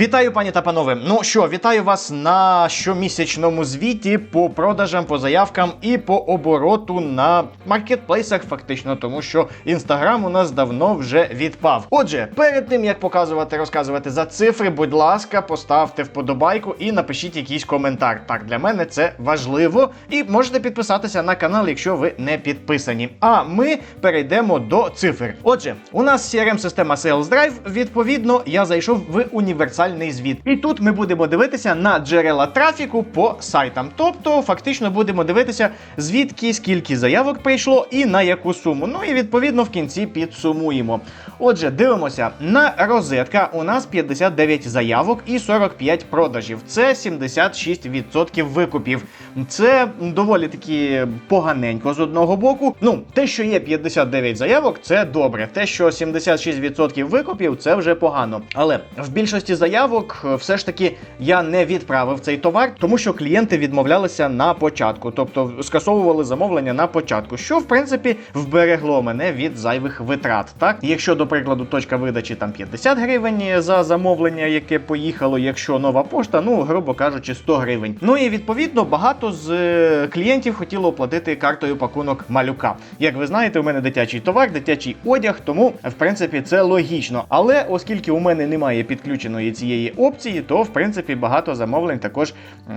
Вітаю, пані та панове. Ну що, вітаю вас на щомісячному звіті по продажам, по заявкам і по обороту на маркетплейсах, фактично, тому що інстаграм у нас давно вже відпав. Отже, перед тим як показувати, розказувати за цифри, будь ласка, поставте вподобайку і напишіть якийсь коментар. Так, для мене це важливо. І можете підписатися на канал, якщо ви не підписані. А ми перейдемо до цифр. Отже, у нас CRM-система Sales Drive. Відповідно, я зайшов в універсальний звіт. І тут ми будемо дивитися на джерела трафіку по сайтам. Тобто, фактично будемо дивитися, звідки скільки заявок прийшло і на яку суму. Ну і відповідно в кінці підсумуємо. Отже, дивимося на розетка. У нас 59 заявок і 45 продажів. Це 76% викупів. Це доволі таки поганенько з одного боку. Ну, те, що є 59 заявок, це добре. Те, що 76% викупів, це вже погано. Але в більшості заявок е, все ж таки я не відправив цей товар, тому що клієнти відмовлялися на початку, тобто скасовували замовлення на початку, що в принципі вберегло мене від зайвих витрат. Так, якщо до прикладу точка видачі там 50 гривень за замовлення, яке поїхало, якщо нова пошта, ну грубо кажучи, 100 гривень. Ну і відповідно багато з е, клієнтів хотіло оплатити картою пакунок малюка. Як ви знаєте, у мене дитячий товар, дитячий одяг, тому в принципі це логічно. Але оскільки у мене немає підключеної цієї опції, то в принципі багато замовлень також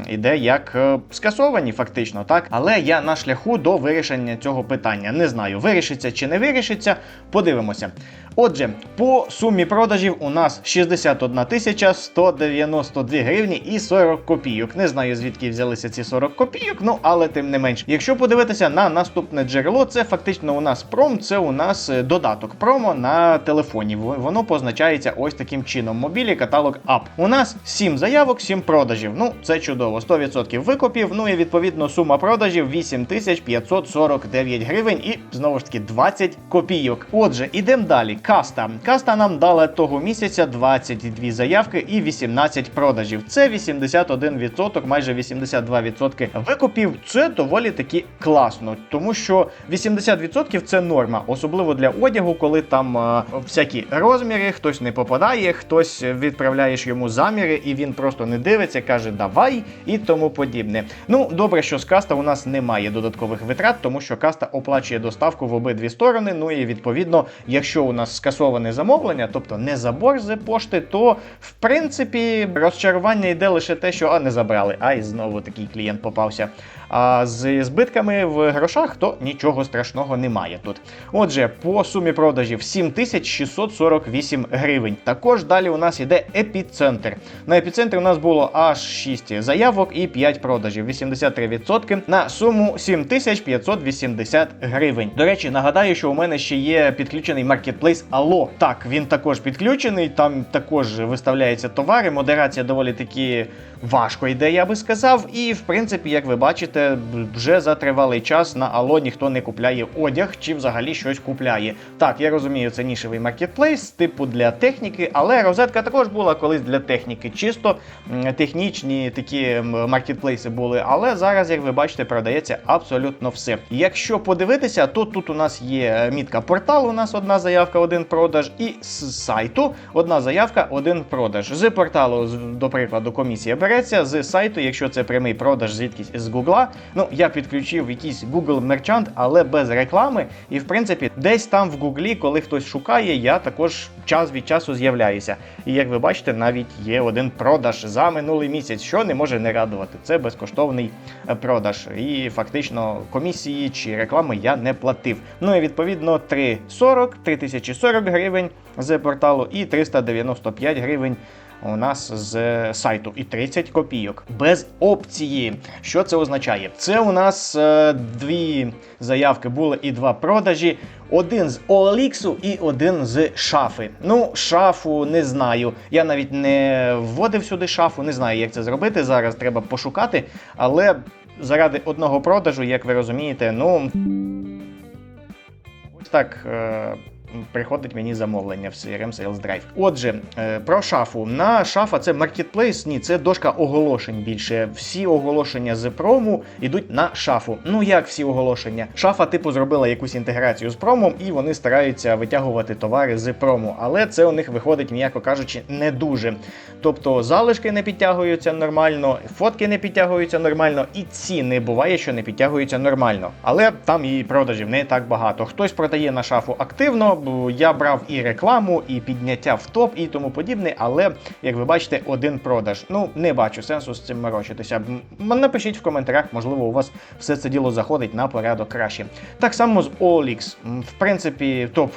іде як е, скасовані, фактично, так. Але я на шляху до вирішення цього питання. Не знаю, вирішиться чи не вирішиться. Подивимося. Отже, по сумі продажів у нас 61 тисяча 192 гривні і 40 копійок. Не знаю звідки взялися ці 40 копійок, ну але тим не менш. Якщо подивитися на наступне джерело, це фактично у нас пром, це у нас е, додаток промо на телефоні. Воно позначається ось таким чином: мобілі каталог ап. У нас 7 заявок, 7 продажів. Ну це чудово. 100% викупів. Ну і відповідно сума продажів 8549 гривень і знову ж таки 20 копійок. Отже, ідемо далі. Каста. Каста нам дала того місяця 22 заявки і 18 продажів. Це 81%, майже 82% викупів. Це доволі таки класно, тому що 80% це норма, особливо для одягу, коли там е, всякі розміри, хтось не попадає, хтось відправляєш йому заміри, і він просто не дивиться, каже давай і тому подібне. Ну добре, що з каста у нас немає додаткових витрат, тому що каста оплачує доставку в обидві сторони. Ну і відповідно, якщо у нас скасоване замовлення, тобто не забор з пошти, то в принципі розчарування йде лише те, що а не забрали. Ай, знову такий клієнт попався. А з збитками в грошах, то нічого страшного немає тут. Отже, по сумі продажів 7648 гривень. Також далі у нас іде епіцентр. На епіцентрі у нас було аж 6 заявок і 5 продажів, 83% на суму 7580 гривень. До речі, нагадаю, що у мене ще є підключений маркетплейс Алло. Так, він також підключений, там також виставляються товари. Модерація доволі таки важко йде, я би сказав. І в принципі, як ви бачите, вже за тривалий час на Алло ніхто не купляє одяг чи взагалі щось купляє. Так, я розумію, це нішевий маркетплейс, типу для техніки, але розетка також була колись для техніки. Чисто технічні такі маркетплейси були. Але зараз, як ви бачите, продається абсолютно все. Якщо подивитися, то тут у нас є мітка портал, у нас одна заявка, один продаж, і з сайту одна заявка, один продаж. З порталу, до прикладу, комісія береться, з сайту, якщо це прямий продаж звідкись з Гугла. Ну, я підключив якийсь Google Merchant, але без реклами. І в принципі, десь там в Гуглі, коли хтось шукає, я також час від часу з'являюся. І як ви бачите, навіть є один продаж за минулий місяць, що не може не радувати. Це безкоштовний е, продаж. І фактично комісії чи реклами я не платив. Ну і відповідно 3,40, 3040 гривень з порталу і 395 гривень. У нас з сайту і 30 копійок без опції. Що це означає? Це у нас е, дві заявки були і два продажі. Один з OLX і один з шафи. Ну, шафу не знаю. Я навіть не вводив сюди шафу, не знаю, як це зробити. Зараз треба пошукати. Але заради одного продажу, як ви розумієте, ну ось так. Е- приходить мені замовлення в CRM Sales Drive. Отже, е, про шафу. На шафа це маркетплейс, ні, це дошка оголошень більше. Всі оголошення з прому йдуть на шафу. Ну як всі оголошення? Шафа, типу, зробила якусь інтеграцію з промом, і вони стараються витягувати товари з прому. Але це у них виходить, м'яко кажучи, не дуже. Тобто залишки не підтягуються нормально, фотки не підтягуються нормально, і ціни буває, що не підтягуються нормально. Але там і продажів не так багато. Хтось продає на шафу активно. Бо Я брав і рекламу, і підняття в топ, і тому подібне. Але як ви бачите, один продаж. Ну не бачу сенсу з цим морочитися. Напишіть в коментарях, можливо, у вас все це діло заходить на порядок краще. Так само з OLX. В принципі, топ.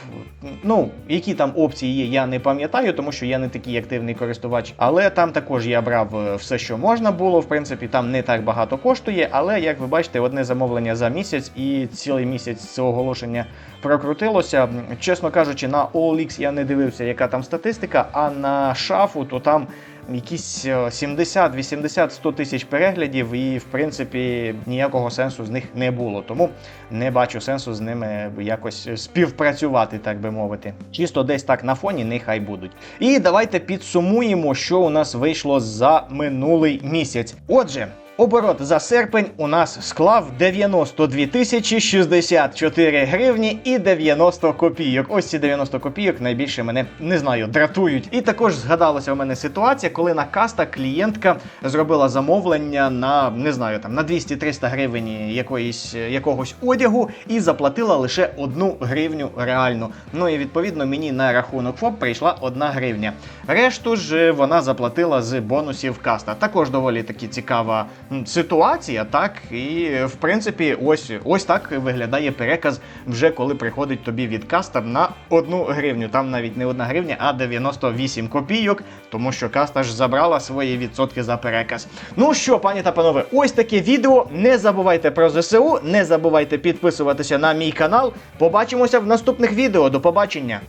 Ну, які там опції є, я не пам'ятаю, тому що я не такий активний користувач. Але там також я брав е, все, що можна було. В принципі, там не так багато коштує. Але як ви бачите, одне замовлення за місяць і цілий місяць це оголошення прокрутилося. Чесно кажучи, на OLX я не дивився, яка там статистика, а на шафу, то там. Якісь е, 70, 80, 100 тисяч переглядів, і в принципі ніякого сенсу з них не було. Тому не бачу сенсу з ними якось співпрацювати, так би мовити. Чисто десь так на фоні, нехай будуть. І давайте підсумуємо, що у нас вийшло за минулий місяць. Отже. Оборот за серпень у нас склав 92 тисячі 64 гривні і 90 копійок. Ось ці 90 копійок найбільше мене не знаю, дратують. І також згадалася у мене ситуація, коли на каста клієнтка зробила замовлення на не знаю там на 200-300 гривень якоїсь якогось одягу і заплатила лише одну гривню реальну. Ну і відповідно мені на рахунок ФОП прийшла одна гривня. Решту ж вона заплатила з бонусів каста. Також доволі таки цікава ситуація, так і в принципі, ось ось так виглядає переказ, вже коли приходить тобі від каста на одну гривню. Там навіть не одна гривня, а 98 копійок, тому що каста ж забрала свої відсотки за переказ. Ну що, пані та панове, ось таке відео. Не забувайте про ЗСУ, не забувайте підписуватися на мій канал. Побачимося в наступних відео. До побачення.